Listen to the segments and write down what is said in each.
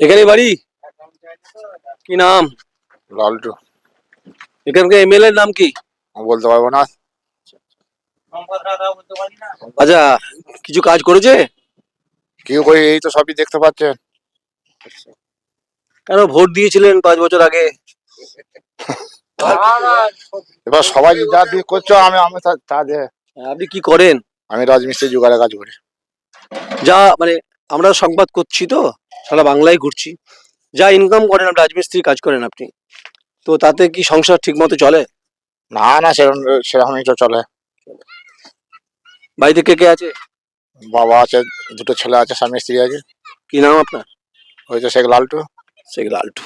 এখানে বাড়ি? কি নাম? লালটু। এখানকার এমএলএ নাম কি? আমি বলতে পারব না। আচ্ছা কিছু কাজ করেছে? কেউ কই এই তো সবই দেখতে পাচ্ছেন। কেন ভোট দিয়েছিলেন পাঁচ বছর আগে? এবার সবাই যা দিয়ে করছ আমি আমি তা- আপনি কি করেন? আমি রাজমিস্ত্রি জোগাড়ে কাজ করি। যা মানে আমরা সংবাদ করছি তো সারা বাংলায় ঘুরছি। যা ইনকাম করেন আপনি রাজমিস্ত্রি কাজ করেন আপনি তো তাতে কি সংসার ঠিক মতো চলে? না না সেরকম সেরকমই তো চলে। বাড়িতে কে কে আছে? বাবা আছে দুটো ছেলে আছে স্বামী স্ত্রী আছে। কি নাম আপনার? ওই তো শেখ লালটু। শেখ লালটু।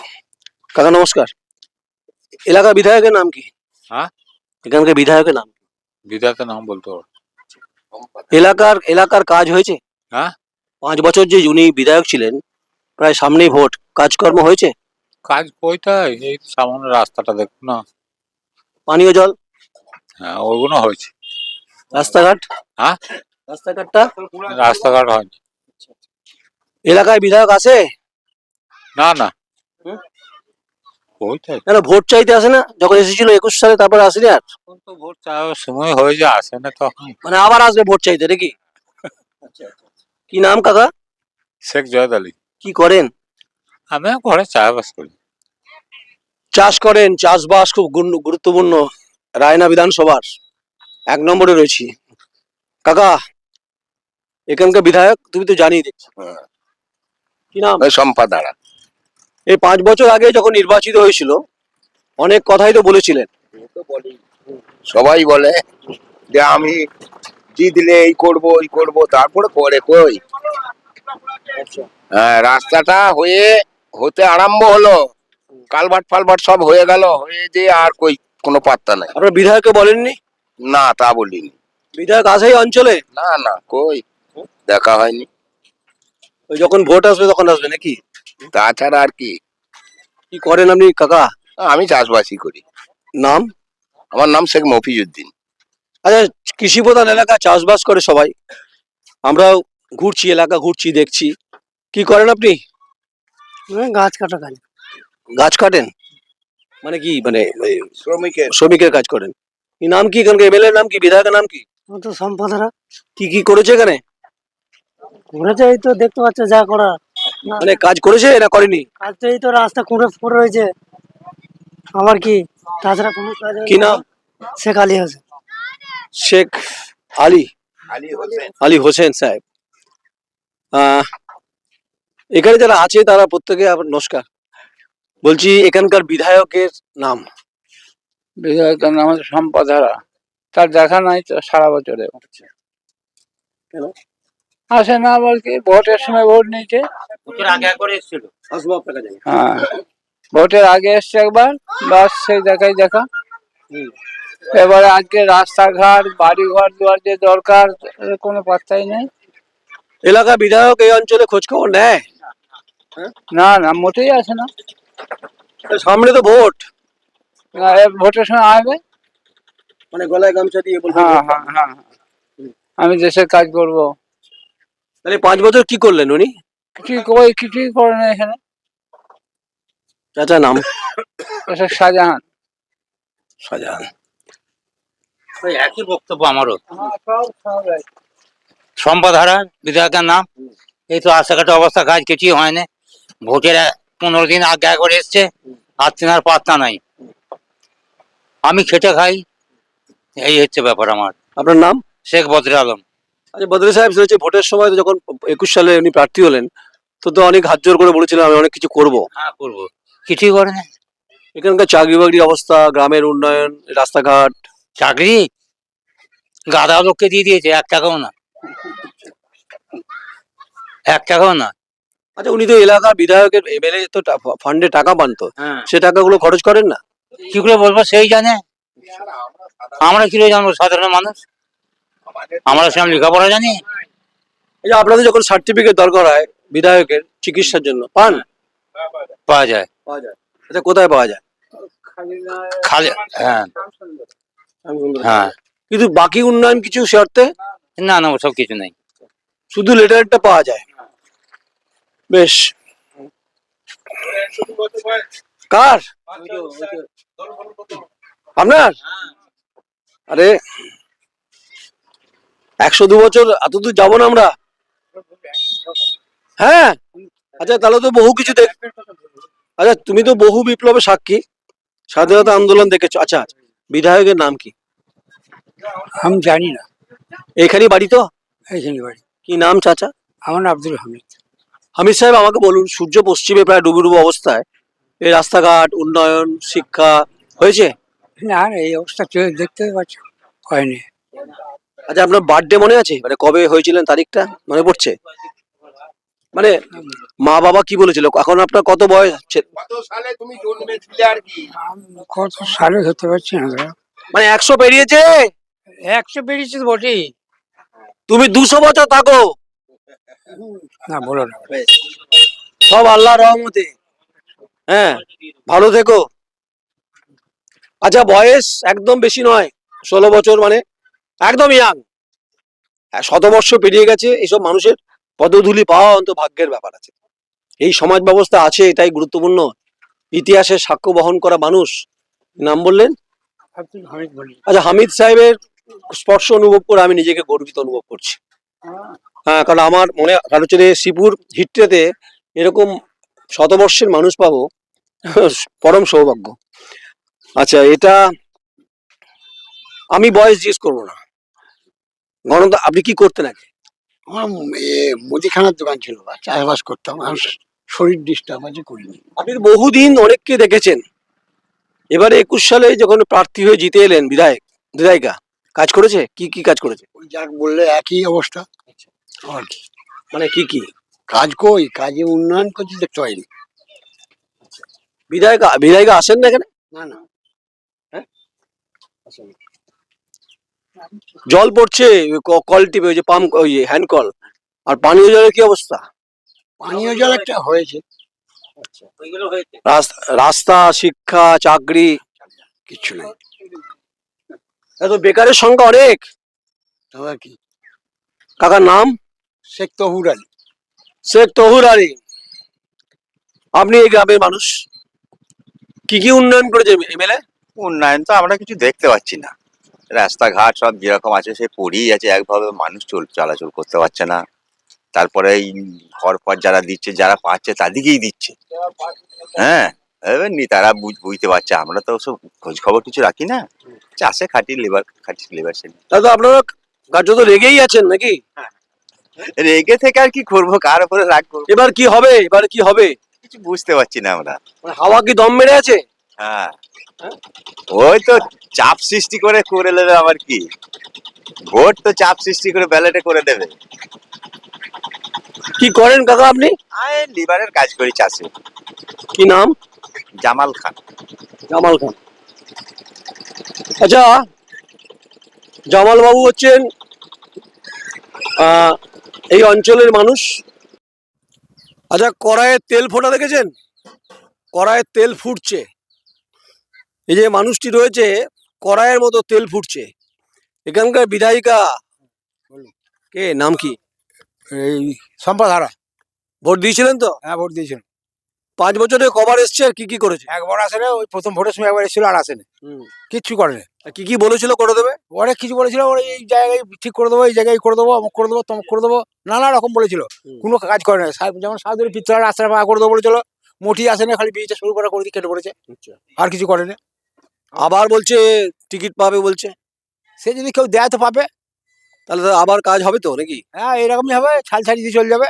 কাকা নমস্কার। এলাকার বিধায়কের নাম কি? হ্যাঁ? এখানকার বিধায়কের নাম বিধায়কের নাম বলতে পারব এলাকার এলাকার কাজ হয়েছে? হ্যাঁ? পাঁচ বছর যে উনি বিধায়ক ছিলেন প্রায় সামনেই ভোট। কাজকর্ম হয়েছে? কাজ কইটাই এই সামান্য রাস্তাটা দেখুন না। পানীয় জল? হ্যাঁ ওইগুলো হয়েছে। রাস্তাঘাট? হ্যাঁ? রাস্তাঘাটটা? রাস্তাঘাট হয়নি। এলাকায় বিধায়ক আছে? না না? ওইটাই কেন ভোট চাইতে আসে না? যখন এসেছিল একুশ সালে তারপর আসেনি আর? তো ভোট চাওয়ার সময় হয়ে যায় আসে না তখন। মানে আবার আসবে ভোট চাইতে নাকি? কি নাম কাকা? শেখ জয়দ আলী। কি করেন? আমি ঘরে চাষবাস করি। চাষ করেন চাষবাস খুব গুরুত্বপূর্ণ। রায়না বিধানসভার এক নম্বরে রয়েছি। কাকা এখানকার বিধায়ক তুমি তো জানি দেখছি কি নাম? সম্পাদারা এই পাঁচ বছর আগে যখন নির্বাচিত হয়েছিল অনেক কথাই তো বলেছিলেন। সবাই বলে যে আমি জিতলে এই করব ওই করব তারপরে করে কই? হ্যাঁ, রাস্তাটা হয়ে হতে আরম্ভ হলো। কালভার্ট ফালভার্ট সব হয়ে গেল হয়ে যে আর কই কোনো পাত্তা নাই। আপনার বিধায়ককে বলেননি? না তা বলিনি। বিধায়ক আছে এই অঞ্চলে? না না কই দেখা হয়নি। ওই যখন ভোট আসবে তখন আসবে নাকি? তাছাড়া আর কি। কি করেন আপনি কাকা? আমি চাষবাসই করি। নাম? আমার নাম শেখ মফিজুদ্দিন আচ্ছা কৃষি প্রধান এলাকা চাষবাস করে সবাই। আমরাও ঘুরছি এলাকা ঘুরছি দেখছি। কি করেন আপনি? গাছ কাটা কাজ। গাছ কাটেন? মানে কি মানে শ্রমিকের। শ্রমিকের কাজ করেন। কি নাম কি এখানকার? এমএলএ নাম কি? বিধায়কের নাম কি? ও তো সম্পাদরা কি কি করেছে এখানে? ঘুরেছে এই তো দেখতে পাচ্ছ যা করা মানে কাজ করেছে না করেনি? কাজ তো এই তো রাস্তা খুঁড়ে পড়ে রয়েছে। আবার কি তাছাড়া কোনো কাজ কি নাম? শেখ আলী হোসেন। শেখ আলী। আলী হোসেন। সাহেব। আহ, এখানে যারা আছে তারা প্রত্যেকে আবার নমস্কার। বলছি এখানকার বিধায়কের নাম। বিধায়কের নাম হচ্ছে সম্পাধারা তার দেখা নাই তো সারা বছরে। আসে না আবার কি? ভোটের সময় ভোট কাছে হ্যাঁ। ভোটের আগে এসছে একবার। বাস সেই দেখাই দেখা। হুম। এবারে আজকে রাস্তাঘাট বাড়ি ঘর দুয়ার যে দরকার কোনো পাত্তাই নেই। এলাকা বিধায়ক এই অঞ্চলে খোঁজ খবর নেয়? না না মোটেই আসে না। সামনে তো ভোট। না, ভোটের সময় আসবে। মানে গলায় গামছা দিয়ে বলবে হ্যাঁ হ্যাঁ হ্যাঁ আমি দেশের কাজ করব। তাহলে পাঁচ বছর কি করলেন উনি? কিছুই কই কিছুই করে না এখানে। চাচা নাম? শাহজাহান। শাহজাহান। ওই একই বক্তব্য আমারও। সম্পাধারা বিধায়কের নাম। এই তো রাস্তাঘাটের অবস্থা কাজ কিছুই হয় না ভোটের পনেরো দিন আগে একবার এসছে আর তেনার পাত্তা নাই। আমি খেটে খাই এই হচ্ছে ব্যাপার আমার। আপনার নাম? শেখ বদরে আলম। আচ্ছা বদরে সাহেব হচ্ছে ভোটের সময় যখন একুশ সালে উনি প্রার্থী হলেন তো তো অনেক হাত জোর করে বলেছিলেন আমি অনেক কিছু করব। হ্যাঁ করব। কিছুই করে না এখানকার চাকরি বাকরির অবস্থা গ্রামের উন্নয়ন রাস্তাঘাট চাকরি? গাদা লোককে দিয়ে দিয়েছে এক টাকাও না। এক টাকাও না। আচ্ছা উনি তো এলাকার বিধায়কের এমএলএ তো ফান্ডে টাকা পান তো হ্যাঁ। সে টাকাগুলো খরচ করেন না? কি করে বলব সেই জানে। আমরা কি করে জানব সাধারণ মানুষ? আমরা সেরকম লেখাপড়া জানি। এই যে আপনাদের যখন সার্টিফিকেট দরকার হয় বিধায়কের চিকিৎসার জন্য পান? পাওয়া যায়। পাওয়া যায়। আচ্ছা কোথায় পাওয়া যায়? খালি হ্যাঁ। হ্যাঁ। কিন্তু বাকি উন্নয়ন কিছু অর্থে না না ওসব কিছু নেই। শুধু লেটারটা পাওয়া যায়। বেশ। কার? আপনার? আরে একশো দু বছর এত দূর যাব না আমরা। হ্যাঁ? আচ্ছা তাহলে তো বহু কিছু দেখ আচ্ছা তুমি তো বহু বিপ্লবের সাক্ষী। স্বাধীনতা আন্দোলন দেখেছ। আচ্ছা আচ্ছা। বিধায়কের নাম কি? আমি জানি না। এইখানেই বাড়ি তো? এইখানে বাড়ি। কি নাম চাচা? আমার নাম আব্দুল হামিদ। হামিদ সাহেব আমাকে বলুন সূর্য পশ্চিমে প্রায় ডুবু ডুবু অবস্থায় এই রাস্তাঘাট উন্নয়ন শিক্ষা হয়েছে? না না এই অবস্থা দেখতে পাচ্ছ হয়নি। আচ্ছা আপনার বার্থডে মনে আছে? মানে কবে হয়েছিলেন তারিখটা? মনে পড়ছে? মানে মা বাবা কি বলেছিল? এখন আপনার কত বয়স? কত সালে তুমি জন্মেছিলে আর কি? কত সালে হতে পারছি না মানে একশো পেরিয়েছে? একশো বেরিয়েছে তো বটেই তুমি দুশো বছর থাকো। না বলো না। সব আল্লাহ রহমতে। হ্যাঁ ভালো থেকো। আচ্ছা বয়স একদম বেশি নয় ষোলো বছর মানে। একদম ইয়াং শতবর্ষ পেরিয়ে গেছে এইসব মানুষের পদধূলি পাওয়া অন্ত ভাগ্যের ব্যাপার আছে। এই সমাজ ব্যবস্থা আছে এটাই গুরুত্বপূর্ণ। ইতিহাসের সাক্ষ্য বহন করা মানুষ। নাম বললেন? আচ্ছা হামিদ সাহেবের স্পর্শ অনুভব করে আমি নিজেকে গর্বিত অনুভব করছি। হ্যাঁ কারণ আমার মনে কারণ হচ্ছে যে শ্রীপুর হিট্রেতে এরকম শতবর্ষের মানুষ পাবো পরম সৌভাগ্য। আচ্ছা এটা আমি বয়স জিজ্ঞেস করব না। গণতা আপনি কি করতেন আগে? আমার মুদিখানার দোকান ছিল চাষবাস করতাম আর শরীর ডিস্টার্ব আছে করিনি। আপনি বহুদিন অনেককে দেখেছেন। এবারে একুশ সালে যখন প্রার্থী হয়ে জিতে এলেন বিধায়ক বিধায়িকা কাজ করেছে? কি কি কাজ করেছে? ওই যাক বললে একই অবস্থা। আর কি। মানে কি কি? কাজ কই? কাজে উন্নয়ন করছি দেখতে পাইনি। বিধায়িকা বিধায়িকা আসেন না এখানে? না না। জল পড়ছে কল টিপে ওই যে পাম্প ওই হ্যান্ড কল আর পানীয় জলের কি অবস্থা? পানীয় জল একটা হয়েছে। রাস- রাস্তা শিক্ষা চাকরি? কিচ্ছু নেই। এত বেকারের সংখ্যা অনেক। কি। কাকার নাম? শেখ তহুর আলী। শেখ তহুর আলী। আপনি এই গ্রামের মানুষ। কি কি উন্নয়ন করেছে এমএলএ উন্নয়ন তো আমরা কিছু দেখতে পাচ্ছি না। রাস্তাঘাট সব যেরকম আছে সে পড়েই আছে একভাবে মানুষ চল চলাচল করতে পারছে না। তারপরে এই ঘর ফর যারা দিচ্ছে যারা পাচ্ছে তাদেরকেই দিচ্ছে। হ্যাঁ এবার নি তারা বুঝতে পারছে। আমরা তো সব খোঁজ খবর কিছু রাখি না। চাষে খাটি লেবার খাটি লেবার সে দাদা আপনারা কার্যত রেগেই আছেন নাকি? রেগে থেকে আর কি করব? কার উপরে রাগ করব? এবার কি হবে? এবার কি হবে? কিছু বুঝতে পারছি না আমরা। মানে হাওয়া কি দম মেরে আছে? হ্যাঁ। ওই তো চাপ সৃষ্টি করে করে নেবে আবার কি? ভোট তো চাপ সৃষ্টি করে ব্যালেটে করে দেবে। কি করেন কাকা আপনি? আয় লিভারের কাজ করি চাষে। কি নাম? জামাল খান। জামাল খান। আচ্ছা জামাল বাবু হচ্ছেন আহ, এই অঞ্চলের মানুষ। আচ্ছা কড়াইয়ের তেল ফোটা দেখেছেন? কড়াইয়ের তেল ফুটছে। এই যে মানুষটি রয়েছে কড়াইয়ের মতো তেল ফুটছে। এখানকার বিধায়িকা কে? নাম কি? এই সম্পাধারা ভোট দিয়েছিলেন তো? হ্যাঁ ভোট দিয়েছিল পাঁচ বছরে কবার এসছে আর কি কি করেছে? একবার আসে না ওই প্রথম ভোটের সময় একবার এসেছিল আর আসেনি। কিচ্ছু করেনি। আর কি কি বলেছিল করে দেবে? অনেক কিছু বলেছিল ওরা এই জায়গায় ঠিক করে দেবো এই জায়গায় করে দেবো অমুক করে দেবো তমুক করে দেবো নানা রকম বলেছিল। কোনো কাজ করে না যেমন সাধুর পিত্তরা রাস্তা পাকা করে দেবো বলেছিল মোটি আসে না খালি বিয়েটা শুরু করা করে দিয়ে কেটে পড়েছে। আর কিছু করেনি। আবার বলছে টিকিট পাবে বলছে? সে যদি কেউ দেয় তো পাবে। তাহলে তো আবার কাজ হবে তো নাকি? হ্যাঁ এরকমই হবে ছাল ছাড়ি দিয়ে চলে যাবে।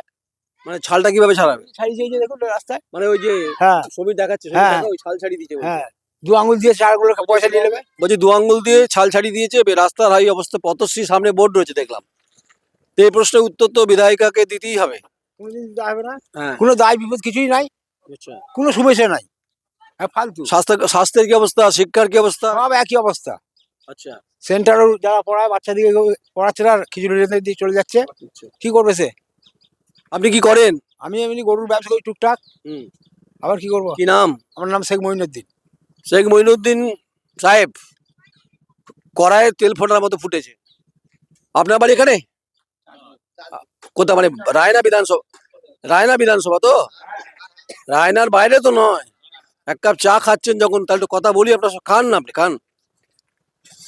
মানে ছালটা কীভাবে ছাড়াবে? ছাড়ি দিয়ে যে দেখুন রাস্তায়। মানে ওই যে হ্যাঁ। ছবি দেখাচ্ছে হ্যাঁ। ওই ছাল ছাড়ি দিয়েছে বলছে। হ্যাঁ। দু আঙুল দিয়ে চারগুলো পয়সা নিয়ে নেবে। বলছি দু আঙ্গুল দিয়ে ছাল ছাড়ি দিয়েছে রাস্তার হাই অবস্থা পথশ্রী সামনে বোর্ড রয়েছে দেখলাম। তো এই প্রশ্নের উত্তর তো বিধায়িকাকে দিতেই হবে। কোনোদিন দিতে হবে না। হ্যাঁ। কোনো দায় বিপদ কিছুই নাই। আচ্ছা। কোনো শুভেচ্ছা নাই। হ্যাঁ ফালতু। স্বাস্থ্য স্বাস্থ্যের কি অবস্থা? শিক্ষার কি অবস্থা? সব একই অবস্থা। আচ্ছা। সেন্টারও যারা পড়ায় বাচ্চাদিকে পড়াচ্ছে না খিচুড়ি দিয়ে চলে যাচ্ছে। কি করবে সে? আপনি কি করেন? আমি এমনি গরুর ব্যবসা করি টুকটাক। হুম। আবার কি করব? কি নাম? আমার নাম শেখ মঈনুদ্দিন। শেখ মঈনুদ্দিন সাহেব কড়াইয়ের তেল ফোটার মতো ফুটেছে। আপনার বাড়ি এখানে? কোথা মানে রায়না বিধানসভা রায়না বিধানসভা তো? রায়নার বাইরে তো নয়। এক কাপ চা খাচ্ছেন যখন তাহলে একটু কথা বলি আপনার। খান না আপনি খান।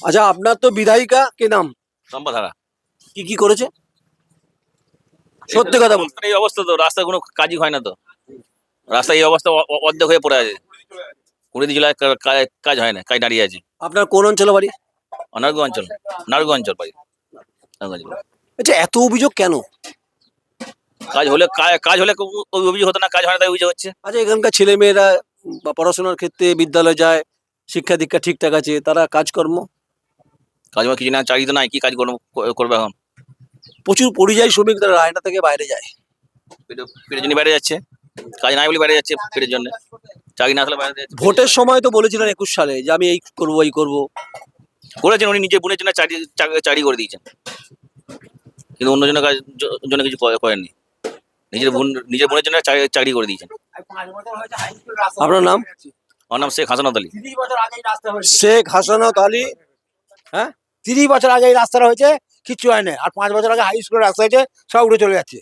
আচ্ছা আপনার তো বিধায়িকা কে নাম? সম্পাধারা কি কি করেছে? সত্যি কথা বলুন এই অবস্থা তো রাস্তায় কোনো কাজই হয় না তো। রাস্তায় এই অবস্থা অর্ধেক হয়ে পড়ে আছে। কুড়ি জেলায় কাজ হয় না কাজ দাঁড়িয়ে আছে। আপনার কোন অঞ্চলে বাড়ি? অনার্গ অঞ্চল নার্গ অঞ্চল অঞ্চল। আচ্ছা এত অভিযোগ কেন? কাজ হলে কাজ হলে অভিযোগ হতো না কাজ হয় না তাই অভিযোগ হচ্ছে। আচ্ছা এখানকার ছেলে মেয়েরা বা পড়াশোনার ক্ষেত্রে বিদ্যালয়ে যায় শিক্ষা দীক্ষা ঠিকঠাক আছে তারা কাজকর্ম? কাজ কিছু না চাকরি তো নাই কি কাজ করবে এখন? প্রচুর পরিযায়ী শ্রমিক তারা রায়না থেকে বাইরে যায়। পেটে পেটের জন্য বাইরে যাচ্ছে। কাজ নাই বলে বাইরে যাচ্ছে পেটের জন্য। চাকরি না বাইরে যাচ্ছে। ভোটের সময় তো বলেছিলেন একুশ সালে যে আমি এই করব এই করব। করেছেন উনি নিজের বোনের জন্য চাকরি চাকরি- করে দিয়েছেন। কিন্তু অন্যজনের কাজ জন্য কিছু করেননি। নিজের বোন নিজের বোনের জন্য চাকরি করে দিয়েছেন। আপনার নাম? আমার নাম শেখ হাসানাত আলী। শেখ হাসানত আলী তিরিশ বছর আগে এই রাস্তাটা হয়েছে কিচ্ছু হয় না। আর পাঁচ বছর আগে হাই স্কুলের রাস্তা হয়েছে সব উঠে চলে যাচ্ছে।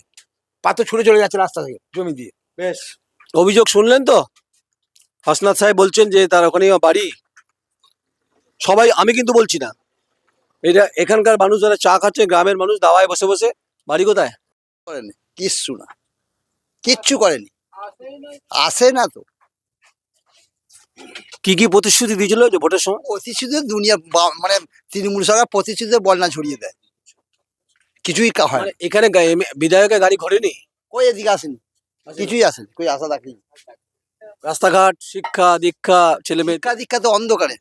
পাথর ছুটে চলে যাচ্ছে রাস্তা থেকে জমি দিয়ে। বেশ। অভিযোগ শুনলেন তো? হাসনাত সাহেব বলছেন যে তার ওখানে বাড়ি। সবাই আমি কিন্তু বলছি না। এটা এখানকার মানুষ যারা চা খাচ্ছে গ্রামের মানুষ দাওয়ায় বসে বসে। বাড়ি কোথায়? করেনি কিচ্ছু না। কিচ্ছু করেনি। আসে না তো। কি কি প্রতিশ্রুতি দিয়েছিল যে ভোটের সময়? প্রতিশ্রুতি দুনিয়া বা- মানে তৃণমূল সরকার প্রতিশ্রুতিতে বন্যা ছড়িয়ে দেয়। কিছুই কা- হয় না। মানে এখানে গা- এম- বিধায়কের গাড়ি ঘোরেনি কই এদিকে আসেনি? কিছুই আসেনি কই আশা দেখি রাস্তাঘাট শিক্ষা দীক্ষা ছেলে মেয়ে শিক্ষা দীক্ষা তো অন্ধকারে।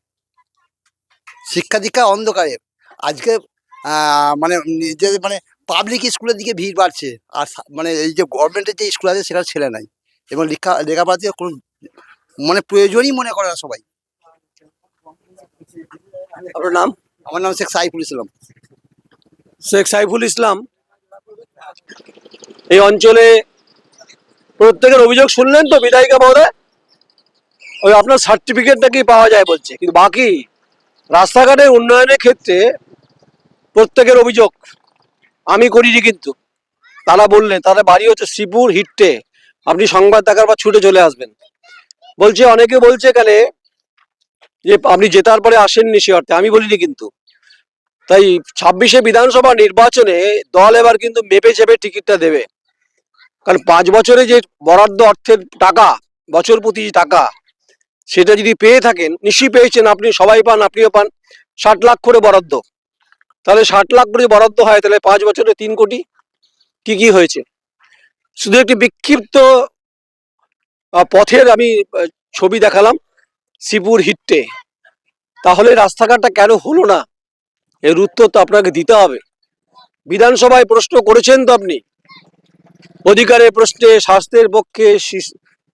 শিক্ষা দীক্ষা অন্ধকারে। আজকে আহ, মানে যে মানে পাবলিক স্কুলের দিকে ভিড় বাড়ছে। আর সা- মানে এই যে গভর্নমেন্টের যে স্কুল আছে সেখানে ছেলে নাই। এবং লেখা লেখাপড়া দিয়ে কোনো মানে প্রয়োজনই মনে করে না সবাই। আপনার নাম? আমার নাম শেখ সাইফুল ইসলাম। শেখ সাইফুল ইসলাম এই অঞ্চলে প্রত্যেকের অভিযোগ শুনলেন তো বিধায়িকা মহোদয়? ওই আপনার সার্টিফিকেটটা কি পাওয়া যায় বলছে, কিন্তু বাকি রাস্তাঘাটের উন্নয়নের ক্ষেত্রে প্রত্যেকের অভিযোগ আমি করিনি কিন্তু। তারা বললেন, তাদের বাড়ি হচ্ছে শ্রীপুর হিট্টে আপনি সংবাদ দেখার পর ছুটে চলে আসবেন। বলছে, অনেকে বলছে এখানে যে আপনি জেতার পরে আসেননি সে অর্থে, আমি বলিনি কিন্তু। তাই ছাব্বিশে বিধানসভা নির্বাচনে দল এবার কিন্তু মেপে চেপে টিকিটটা দেবে। কারণ পাঁচ বছরে যে বরাদ্দ অর্থের টাকা, বছর প্রতি টাকা, সেটা যদি পেয়ে থাকেন, নিশ্চয়ই পেয়েছেন আপনি, সবাই পান, আপনিও পান, ষাট লাখ করে বরাদ্দ। তাহলে ষাট লাখ করে বরাদ্দ হয়, তাহলে পাঁচ বছরে তিন কোটি কি কি হয়েছে? শুধু একটি বিক্ষিপ্ত পথের আমি ছবি দেখালাম, শ্রীপুর হিট্টে তাহলে রাস্তাঘাটটা কেন হলো না? এর উত্তর তো আপনাকে দিতে হবে। বিধানসভায় প্রশ্ন করেছেন তো আপনি। অধিকারের প্রশ্নে স্বাস্থ্যের পক্ষে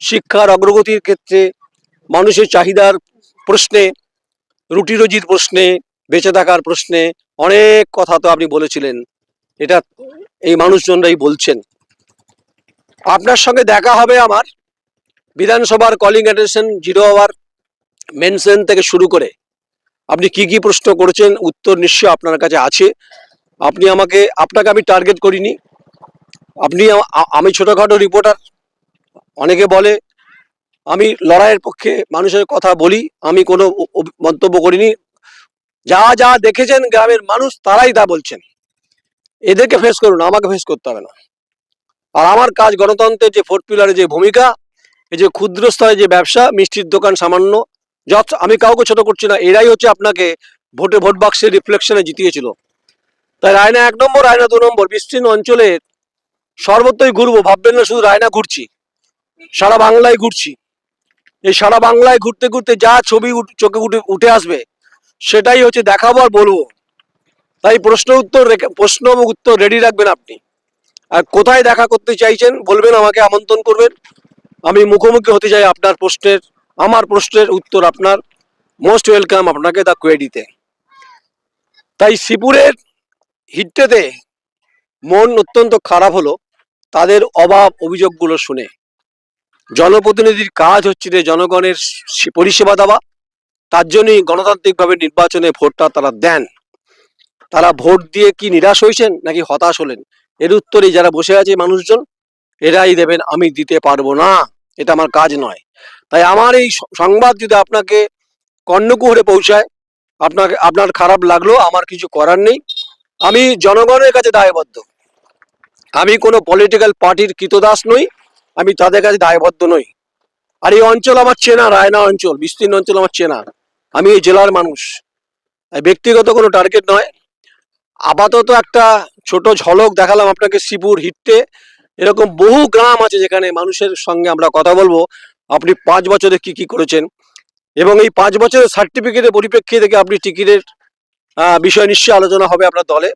শিক্ষার অগ্রগতির ক্ষেত্রে মানুষের চাহিদার প্রশ্নে রুটি রুজির প্রশ্নে, বেঁচে থাকার প্রশ্নে অনেক কথা তো আপনি বলেছিলেন। এটা এই মানুষজনরাই বলছেন। আপনার সঙ্গে দেখা হবে আমার। বিধানসভার calling attention zero hour mention থেকে শুরু করে। আপনি কি কি প্রশ্ন করেছেন? উত্তর নিশ্চয় আপনার কাছে আছে। আপনি আমাকে, আপনাকে আমি টার্গেট করিনি। আপনি আমি ছোটখাটো রিপোর্টার অনেকে বলে, আমি লড়াইয়ের পক্ষে মানুষের কথা বলি, আমি কোনো মন্তব্য করিনি। যা যা দেখেছেন গ্রামের মানুষ, তারাই তা বলছেন। এদেরকে ফেস করুন, আমাকে ফেস করতে হবে না। আর আমার কাজ গণতন্ত্রের যে ফোর্থ পিলারের যে ভূমিকা, এই যে ক্ষুদ্র স্তরে যে ব্যবসা, মিষ্টির দোকান সামান্য যত আমি কাউকে ছোট করছি না, এরাই হচ্ছে আপনাকে ভোটে ভোট বাক্সের রিফ্লেকশনে জিতিয়েছিল। তাই রায়না এক নম্বর, রায়না দু নম্বর, বিস্তীর্ণ অঞ্চলের সর্বত্রই ঘুরবো, ভাববেন না, শুধু রায়না ঘুরছি। সারা বাংলায় ঘুরছি। এই সারা বাংলায় ঘুরতে ঘুরতে যা ছবি চোখে উঠে উঠে আসবে, সেটাই হচ্ছে দেখাবো আর বলব। তাই প্রশ্ন উত্তর প্রশ্ন এবং উত্তর রেডি রাখবেন আপনি। আর কোথায় দেখা করতে চাইছেন, বলবেন, আমাকে আমন্ত্রণ করবেন। আমি মুখোমুখি হতে চাই আপনার প্রশ্নের আমার প্রশ্নের উত্তর আপনার মোস্ট ওয়েলকাম আপনাকে দা কোয়েডিতে তাই শ্রীপুরের হিট্টেতে মন অত্যন্ত খারাপ হলো তাদের অভাব অভিযোগগুলো শুনে। জনপ্রতিনিধির কাজ হচ্ছে যে জনগণের পরিষেবা দেওয়া, তার জন্যই গণতান্ত্রিকভাবে নির্বাচনে ভোটটা তারা দেন। তারা ভোট দিয়ে কি নিরাশ হয়েছেন নাকি হতাশ হলেন? এর উত্তরে যারা বসে আছে মানুষজন, এরাই দেবেন, আমি দিতে পারব না। এটা আমার কাজ নয়। তাই আমার এই সংবাদ যদি আপনাকে কর্ণকুহরে পৌঁছায়, আপনাকে, আপনার খারাপ লাগল, আমার কিছু করার নেই, আমি জনগণের কাছে দায়বদ্ধ। আমি কোনো পলিটিক্যাল পার্টির কৃতদাস নই, আমি তাদের কাছে দায়বদ্ধ নই। আর এই অঞ্চল আমার চেনা, রায়না অঞ্চল, বিস্তীর্ণ অঞ্চল আমার চেনা। আমি এই জেলার মানুষ। ব্যক্তিগত কোনো টার্গেট নয়। আপাতত একটা ছোট ঝলক দেখালাম আপনাকে শিবুর হিটতে এরকম বহু গ্রাম আছে যেখানে মানুষের সঙ্গে আমরা কথা বলব। আপনি পাঁচ বছরে কি কি করেছেন? এবং এই পাঁচ বছরের সার্টিফিকেটের পরিপ্রেক্ষিতে থেকে আপনি টিকিটের বিষয় নিশ্চয়ই আলোচনা হবে আপনার দলে?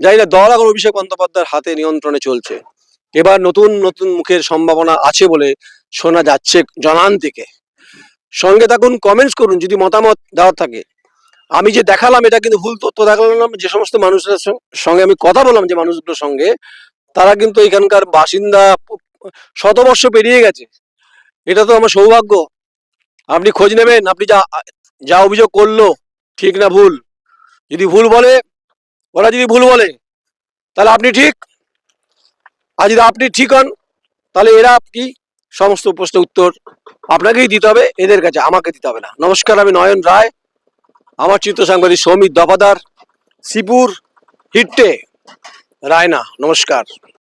যাই না, দল এখন অভিষেক বন্দ্যোপাধ্যায়ের হাতে নিয়ন্ত্রণে চলছে। এবার নতুন নতুন মুখের সম্ভাবনা আছে বলে শোনা যাচ্ছে জনান থেকে সঙ্গে থাকুন কমেন্টস করুন, যদি মতামত দেওয়ার থাকে। আমি যে দেখালাম, এটা কিন্তু ভুল তথ্য দেখালাম, যে সমস্ত মানুষের সঙ্গে আমি কথা বললাম, যে মানুষগুলোর সঙ্গে, তারা কিন্তু এখানকার বাসিন্দা শতবর্ষ পেরিয়ে গেছে। এটা তো আমার সৌভাগ্য। আপনি খোঁজ নেবেন, আপনি যা যা অভিযোগ করল, ঠিক না ভুল? যদি ভুল বলে, ওরা যদি ভুল বলে, তাহলে আপনি ঠিক? আর যদি আপনি ঠিক হন, তাহলে এরা কি? সমস্ত প্রশ্নের উত্তর আপনাকেই দিতে হবে, এদের কাছে, আমাকে দিতে হবে না। নমস্কার, আমি নয়ন রায়, আমার চিত্র সাংবাদিক সৌমিত দফাদার শিপুর হিট্টে রায়না, নমস্কার।